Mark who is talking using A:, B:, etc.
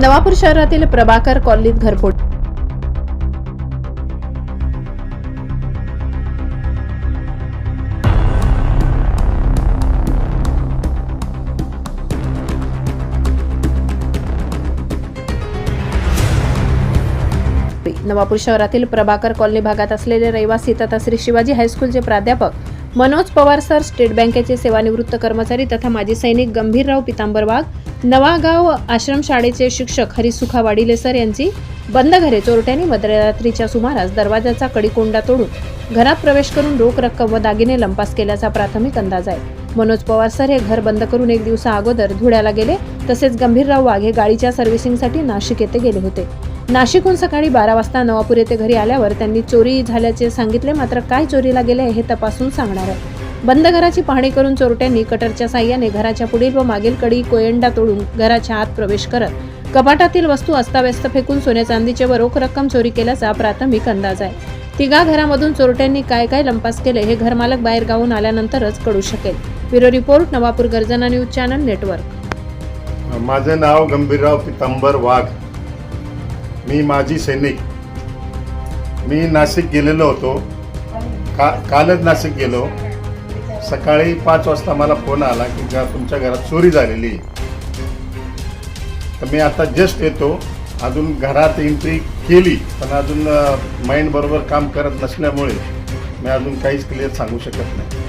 A: नवापूर शहरातील प्रभाकर कॉलनीत घरफोड नवापूर शहरातील प्रभाकर कॉलनी भागात असलेले रहिवासी तथा श्री शिवाजी हायस्कूलचे प्राध्यापक मनोज पवार सर स्टेट बँकेचे सेवानिवृत्त कर्मचारी तथा माजी सैनिक गंभीरराव पितांबर वाघ नवागाव आश्रमशाळेचे शिक्षक हरिसुखा वाडिले सर यांची बंद घरे चोरट्यांनी मध्यरात्रीच्या सुमारास दरवाजाचा कडीकोंडा तोडून घरात प्रवेश करून रोख रक्कम व दागिने लंपास केल्याचा प्राथमिक अंदाज आहे. मनोज पवार सर हे घर बंद करून एक दिवसा अगोदर धुळ्याला गेले तसेच गंभीरराव वाघ हे गाडीच्या सर्व्हिसिंगसाठी नाशिक येथे गेले होते. नाशिकहून सकाळी बारा वाजता नवापूर येथे घरी आल्यावर त्यांनी चोरी झाल्याचे सांगितले मात्र काय चोरीला गेले हे तपासून सांगणार आहे. बंद घराची पाहणी करून चोरट्यांनी कटरच्या साह्याने घराच्या पुढील व मागील कडी कोयंडा तोडून घराच्या आत प्रवेश करत कपाटातील वस्तू अस्ताव्यस्त फेकून सोन्या चांदीचे व रोख रक्कम चोरी केल्याचा प्राथमिक अंदाज आहे. तिघा घरामधून चोरट्यांनी काय काय लंपास केले हे घरमालक बाहेर गावून आल्यानंतरच कळू शकेल. ब्युरो रिपोर्ट नवापूर गर्जना न्यूज चॅनल नेटवर्क.
B: माझे नाव गंभीरराव पितांबर वाघ. मी माजी सैनिक. मी नाशिक गेलेलो होतो. का कालच नाशिक गेलो. सकाळी पाच वाजता मला फोन आला की घ तुमच्या घरात चोरी झालेली आहे. तर मी आता जस्ट येतो अजून घरात एंट्री केली पण अजून माइंड बरोबर काम करत नसल्यामुळे मी अजून काहीच क्लिअर सांगू शकत नाही